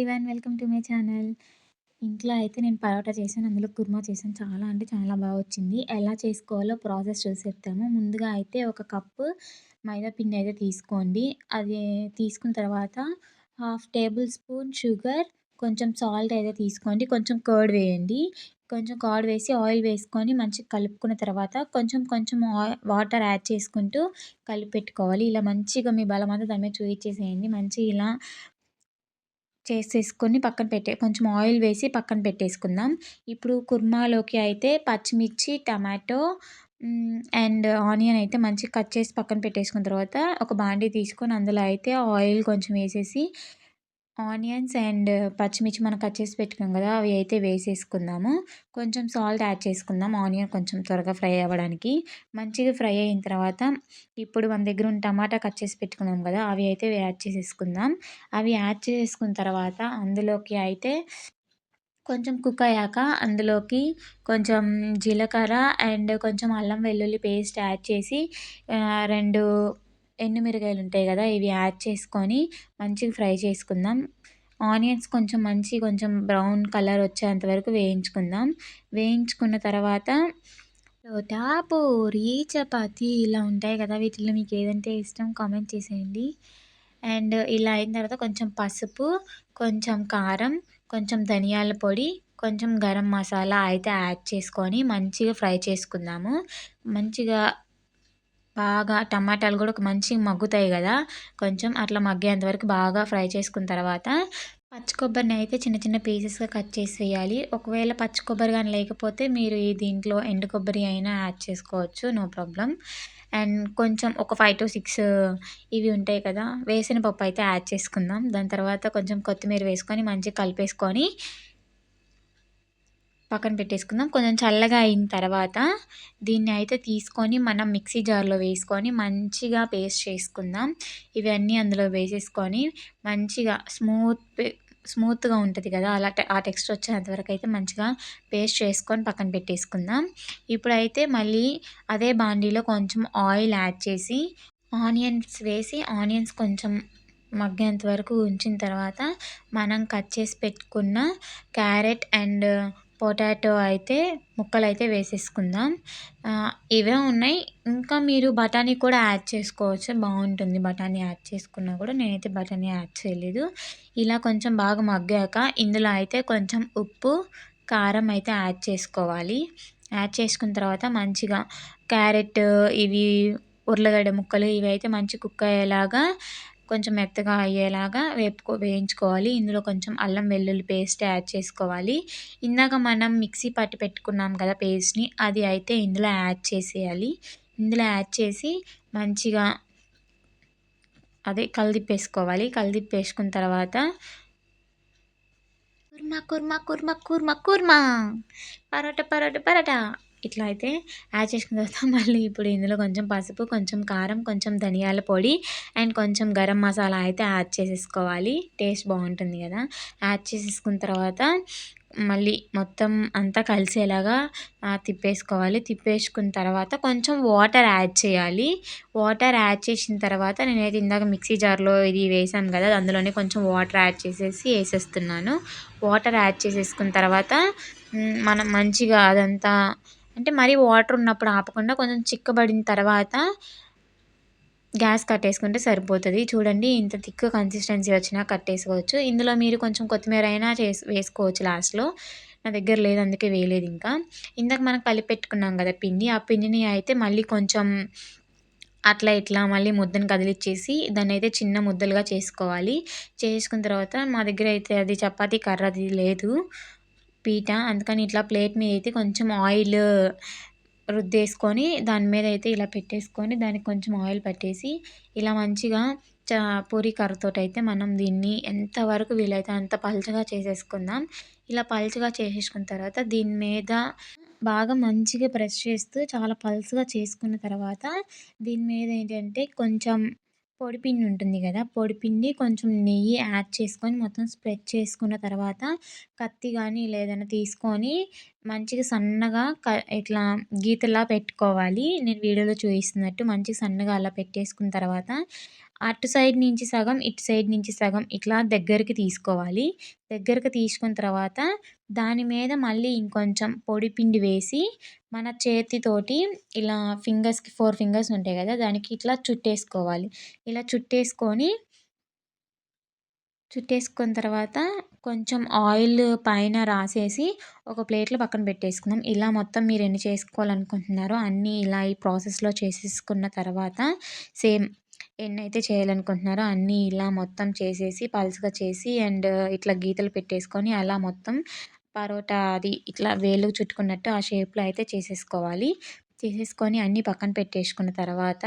Everyone welcome to my channel ఇంట్లో అయితే నేను పరోటా చేశాను అందులో కుర్మా చేశాను. చాలా అంటే చాలా బాగా వచ్చింది. ఎలా చేసుకోవాలో ప్రాసెస్ చూసేద్దాము. ముందుగా అయితే ఒక కప్పు మైదా పిండి అయితే తీసుకోండి. అది తీసుకున్న తర్వాత హాఫ్ టేబుల్ స్పూన్ షుగర్ కొంచెం సాల్ట్ అయితే తీసుకోండి. కొంచెం కర్డ్ వేయండి. కొంచెం కర్డ్ వేసి ఆయిల్ వేసుకొని మంచిగా కలుపుకున్న తర్వాత కొంచెం కొంచెం వాటర్ యాడ్ చేసుకుంటూ కలిపి పెట్టుకోవాలి ఇలా మంచిగా మీ బలం అంతా దాని మీద చూపించేసేయండి. మంచిగా ఇలా చేసేసుకొని పక్కన పెట్టే కొంచెం ఆయిల్ వేసి పక్కన పెట్టేసుకుందాం. ఇప్పుడు కుర్మాలోకి అయితే పచ్చిమిర్చి టమాటో అండ్ ఆనియన్ అయితే మంచిగా కట్ చేసి పక్కన పెట్టేసుకున్న తర్వాత ఒక బాండీ తీసుకొని అందులో అయితే ఆయిల్ కొంచెం వేసేసి ఆనియన్స్ అండ్ పచ్చిమిర్చి మనం కట్ చేసి పెట్టుకున్నాం కదా అవి అయితే వేసేసుకుందాము. కొంచెం సాల్ట్ యాడ్ చేసుకుందాం ఆనియన్ కొంచెం త్వరగా ఫ్రై అవ్వడానికి. మంచిగా ఫ్రై అయిన తర్వాత ఇప్పుడు మన దగ్గర ఉన్న టమాటా కట్ చేసి పెట్టుకున్నాం కదా అవి అయితే యాడ్ చేసేసుకుందాం. అవి యాడ్ చేసుకున్న తర్వాత అందులోకి అయితే కొంచెం కుక్ అయ్యాక అందులోకి కొంచెం జీలకర్ర అండ్ కొంచెం అల్లం వెల్లుల్లి పేస్ట్ యాడ్ చేసి రెండు ఎండుమిరగాయలు ఉంటాయి కదా ఇవి యాడ్ చేసుకొని మంచిగా ఫ్రై చేసుకుందాం. ఆనియన్స్ కొంచెం మంచి కొంచెం బ్రౌన్ కలర్ వచ్చేంత వరకు వేయించుకుందాం. వేయించుకున్న తర్వాత లోటా పూరి చపాతి ఇలా ఉంటాయి కదా వీటిలో మీకు ఏదంటే ఇష్టం కామెంట్ చేసేయండి. అండ్ ఇలా అయిన తర్వాత కొంచెం పసుపు కొంచెం కారం కొంచెం ధనియాల పొడి కొంచెం గరం మసాలా అయితే యాడ్ చేసుకొని మంచిగా ఫ్రై చేసుకుందాము. మంచిగా బాగా టమాటాలు కూడా ఒక మంచిగా మగ్గుతాయి కదా. కొంచెం అట్లా మగ్గేంత వరకు బాగా ఫ్రై చేసుకున్న తర్వాత పచ్చి కొబ్బరిని అయితే చిన్న చిన్న పీసెస్గా కట్ చేసి వేయాలి. ఒకవేళ పచ్చి కొబ్బరి కానీ లేకపోతే మీరు ఈ దీంట్లో ఎండు కొబ్బరి అయినా యాడ్ చేసుకోవచ్చు. నో ప్రాబ్లం అండ్ కొంచెం ఒక ఫైవ్ టు సిక్స్ ఇవి ఉంటాయి కదా. వేసిన పప్పు అయితే యాడ్ చేసుకుందాం. దాని తర్వాత కొంచెం కొత్తిమీర వేసుకొని మంచిగా కలిపేసుకొని పక్కన పెట్టేసుకుందాం. కొంచెం చల్లగా అయిన తర్వాత దీన్ని అయితే తీసుకొని మనం మిక్సీ జార్లో వేసుకొని మంచిగా పేస్ట్ చేసుకుందాం. ఇవన్నీ అందులో వేసేసుకొని మంచిగా స్మూత్ స్మూత్గా ఉంటుంది కదా అలా ఆ టెక్స్ట్ వచ్చేంత వరకు అయితే మంచిగా పేస్ట్ చేసుకొని పక్కన పెట్టేసుకుందాం. ఇప్పుడైతే మళ్ళీ అదే బాండీలో కొంచెం ఆయిల్ యాడ్ చేసి ఆనియన్స్ వేసి ఆనియన్స్ కొంచెం మగ్గేంత వరకు ఉంచిన తర్వాత మనం కట్ చేసి పెట్టుకున్న క్యారెట్ అండ్ పొటాటో అయితే ముక్కలు అయితే వేసేసుకుందాం ఇవే ఉన్నాయి. ఇంకా మీరు బఠానీ కూడా యాడ్ చేసుకోవచ్చు. బాగుంటుంది బఠానీ యాడ్ చేసుకున్నా కూడా. నేనైతే బఠానీ యాడ్ చేయలేదు. ఇలా కొంచెం బాగా మగ్గాక ఇందులో అయితే కొంచెం ఉప్పు కారం అయితే యాడ్ చేసుకోవాలి. యాడ్ చేసుకున్న తర్వాత మంచిగా క్యారెట్ ఇవి ఉర్లగడ్డ ముక్కలు ఇవి అయితే మంచి కుక్ అయ్యేలాగా కొంచెం మెత్తగా అయ్యేలాగా వేపుకో వేయించుకోవాలి. ఇందులో కొంచెం అల్లం వెల్లుల్లి పేస్ట్ యాడ్ చేసుకోవాలి. ఇందాక మనం మిక్సీ పట్టి పెట్టుకున్నాం కదా పేస్ట్ని అది అయితే ఇందులో యాడ్ చేసేయాలి. ఇందులో యాడ్ చేసి మంచిగా అదే కలిదిప్పేసుకోవాలి. కలిదిప్పేసుకున్న తర్వాత కుర్మా కుర్మా కుర్మా కుర్మా కుర్మా. పరోటా పరోటా పరోటా. ఇట్లా అయితే యాడ్ చేసుకున్న తర్వాత మళ్ళీ ఇప్పుడు ఇందులో కొంచెం పసుపు కొంచెం కారం కొంచెం ధనియాల పొడి అండ్ కొంచెం గరం మసాలా అయితే యాడ్ చేసేసుకోవాలి. టేస్ట్ బాగుంటుంది కదా. యాడ్ చేసేసుకున్న తర్వాత మళ్ళీ మొత్తం అంతా కలిసేలాగా తిప్పేసుకోవాలి. తిప్పేసుకున్న తర్వాత కొంచెం వాటర్ యాడ్ చేయాలి. వాటర్ యాడ్ చేసిన తర్వాత నేనైతే ఇందాక మిక్సీ జార్లో ఇది వేసాను కదా అందులోనే కొంచెం వాటర్ యాడ్ చేసేసి వేసేస్తున్నాను. వాటర్ యాడ్ చేసేసుకున్న తర్వాత మనం మంచిగా అదంతా అంటే మరీ వాటర్ ఉన్నప్పుడు ఆపకుండా కొంచెం చిక్కబడిన తర్వాత గ్యాస్ కట్టేసుకుంటే సరిపోతుంది. చూడండి ఇంత థిక్ కన్సిస్టెన్సీ వచ్చినా కట్టేసుకోవచ్చు. ఇందులో మీరు కొంచెం కొత్తిమీర అయినా చేసి వేసుకోవచ్చు లాస్ట్లో. నా దగ్గర లేదు అందుకే వేయలేదు ఇంకా. ఇందాక మనం కలిపి పెట్టుకున్నాం కదా పిండి ఆ పిండిని అయితే మళ్ళీ కొంచెం అట్లా ఇట్లా మళ్ళీ ముద్దను కదిలిచ్చేసి దాన్ని అయితే చిన్న ముద్దలుగా చేసుకోవాలి. చేసుకున్న తర్వాత మా దగ్గర అయితే అది చపాతీ కర్ర అది లేదు. పీట. అందుకని ఇట్లా ప్లేట్ మీద అయితే కొంచెం ఆయిల్ రుద్దేసుకొని దాని మీద అయితే ఇలా పెట్టేసుకొని దానికి కొంచెం ఆయిల్ పట్టేసి ఇలా మంచిగా చ పూరి కర్రతో అయితే మనం దీన్ని ఎంతవరకు వీలైతే అంత పలుచగా చేసేసుకుందాం. ఇలా పలుచగా చేసేసుకున్న తర్వాత దీని మీద బాగా మంచిగా ప్రెస్ చేస్తూ చాలా పలుచగా చేసుకున్న తర్వాత దీని మీద ఏంటంటే కొంచెం పొడిపిండి ఉంటుంది కదా పొడిపిండి కొంచెం నెయ్యి యాడ్ చేసుకొని మొత్తం స్ప్రెడ్ చేసుకున్న తర్వాత కత్తి కానీ లేదన్నా తీసుకొని మంచిగా సన్నగా క ఇట్లా గీతలా పెట్టుకోవాలి. నేను వీడియోలో చూపిస్తున్నట్టు మంచిగా సన్నగా అలా పెట్టేసుకున్న తర్వాత అటు సైడ్ నుంచి సగం ఇటు సైడ్ నుంచి సగం ఇట్లా దగ్గరికి తీసుకోవాలి. దగ్గరికి తీసుకున్న తర్వాత దాని మీద మళ్ళీ ఇంకొంచెం పొడి పిండి వేసి మన చేతితోటి ఇలా ఫింగర్స్కి ఫోర్ ఫింగర్స్ ఉంటాయి కదా దానికి ఇట్లా చుట్టేసుకోవాలి. ఇలా చుట్టేసుకొని చుట్టేసుకున్న తర్వాత కొంచెం ఆయిల్ పైన రాసేసి ఒక ప్లేట్లో పక్కన పెట్టేసుకుందాం. ఇలా మొత్తం మీరు ఎన్ని చేసుకోవాలనుకుంటున్నారో అన్నీ ఇలా ఈ ప్రాసెస్లో చేసేసుకున్న తర్వాత సేమ్ ఎన్నైతే చేయాలనుకుంటున్నారో అన్నీ ఇలా మొత్తం చేసేసి పల్స్గా చేసి అండ్ ఇట్లా గీతలు పెట్టేసుకొని అలా మొత్తం పరోటా అది ఇట్లా వేలు చుట్టుకున్నట్టు ఆ షేప్లో అయితే చేసేసుకోవాలి. చేసేసుకొని అన్నీ పక్కన పెట్టేసుకున్న తర్వాత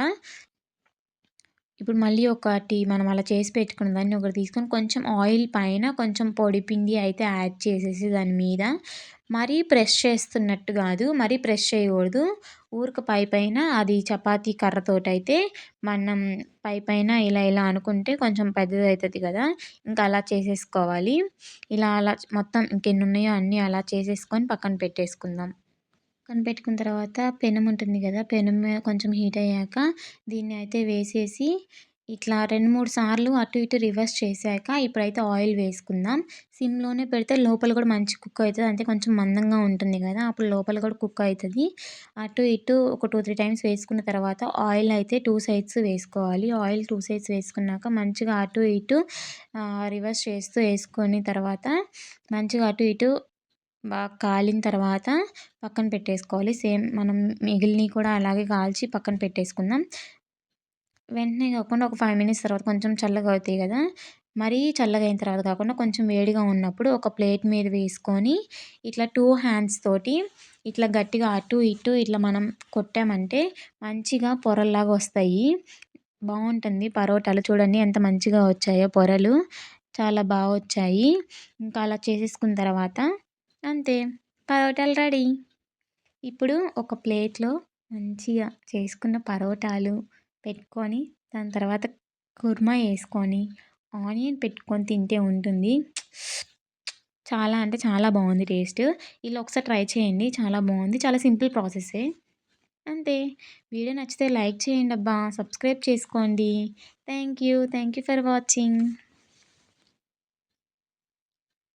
ఇప్పుడు మళ్ళీ ఒకటి మనం అలా చేసి పెట్టుకున్న దాన్ని ఒకటి తీసుకొని కొంచెం ఆయిల్ పైన కొంచెం పొడి పిండి అయితే యాడ్ చేసేసి దాని మీద మరీ ప్రెస్ చేస్తున్నట్టు కాదు మరీ ప్రెస్ చేయకూడదు. ఊరిక పై పైన అది చపాతీ కర్రతోటి అయితే మనం పై పైన ఇలా ఇలా అనుకుంటే కొంచెం పెద్దది అవుతుంది కదా ఇంకా అలా చేసేసుకోవాలి. ఇలా అలా మొత్తం ఇంకెన్ని ఉన్నాయో అన్నీ అలా చేసేసుకొని పక్కన పెట్టేసుకుందాం. పక్కన పెట్టుకున్న తర్వాత పెనం ఉంటుంది కదా పెనం కొంచెం హీట్ అయ్యాక దీన్ని అయితే వేసేసి ఇట్లా రెండు మూడు సార్లు అటు ఇటు రివర్స్ చేశాక ఇప్పుడైతే ఆయిల్ వేసుకుందాం. సిమ్లోనే పెడితే లోపల కూడా మంచి కుక్ అవుతుంది. అంటే కొంచెం మందంగా ఉంటుంది కదా అప్పుడు లోపల కూడా కుక్ అవుతుంది. అటు ఇటు ఒక టూ త్రీ టైమ్స్ వేసుకున్న తర్వాత ఆయిల్ అయితే టూ సైడ్స్ వేసుకోవాలి. ఆయిల్ టూ సైడ్స్ వేసుకున్నాక మంచిగా అటు ఇటు రివర్స్ చేస్తూ వేసుకొని తర్వాత మంచిగా అటు ఇటు బాగా కాలిన తర్వాత పక్కన పెట్టేసుకోవాలి. సేమ్ మనం మిగిలినవి కూడా అలాగే కాల్చి పక్కన పెట్టేసుకుందాం. వెంటనే కాకుండా ఒక ఫైవ్ మినిట్స్ తర్వాత కొంచెం చల్లగా అవుతాయి కదా. మరీ చల్లగా అయిన తర్వాత కాకుండా కొంచెం వేడిగా ఉన్నప్పుడు ఒక ప్లేట్ మీద వేసుకొని ఇట్లా టూ హ్యాండ్స్ తోటి ఇట్లా గట్టిగా అటు ఇటు ఇట్లా మనం కొట్టామంటే మంచిగా పొరల్లాగా వస్తాయి. బాగుంటుంది. పరోటాలు చూడండి ఎంత మంచిగా వచ్చాయో పొరలు. చాలా బాగా వచ్చాయి. ఇంకా అలా చేసేసుకున్న తర్వాత అంతే పరోటాలు రెడీ. ఇప్పుడు ఒక ప్లేట్లో మంచిగా చేసుకున్న పరోటాలు పెట్టుకొని దాని తర్వాత కుర్మా వేసుకొని ఆనియన్ పెట్టుకొని తింటే ఉంటుంది. చాలా అంటే చాలా బాగుంది టేస్ట్. ఇలా ఒకసారి ట్రై చేయండి చాలా బాగుంది. చాలా సింపుల్ ప్రాసెసే. అంతే. వీడియో నచ్చితే లైక్ చేయండి అబ్బా సబ్స్క్రైబ్ చేసుకోండి. Thank you. Thank you for watching.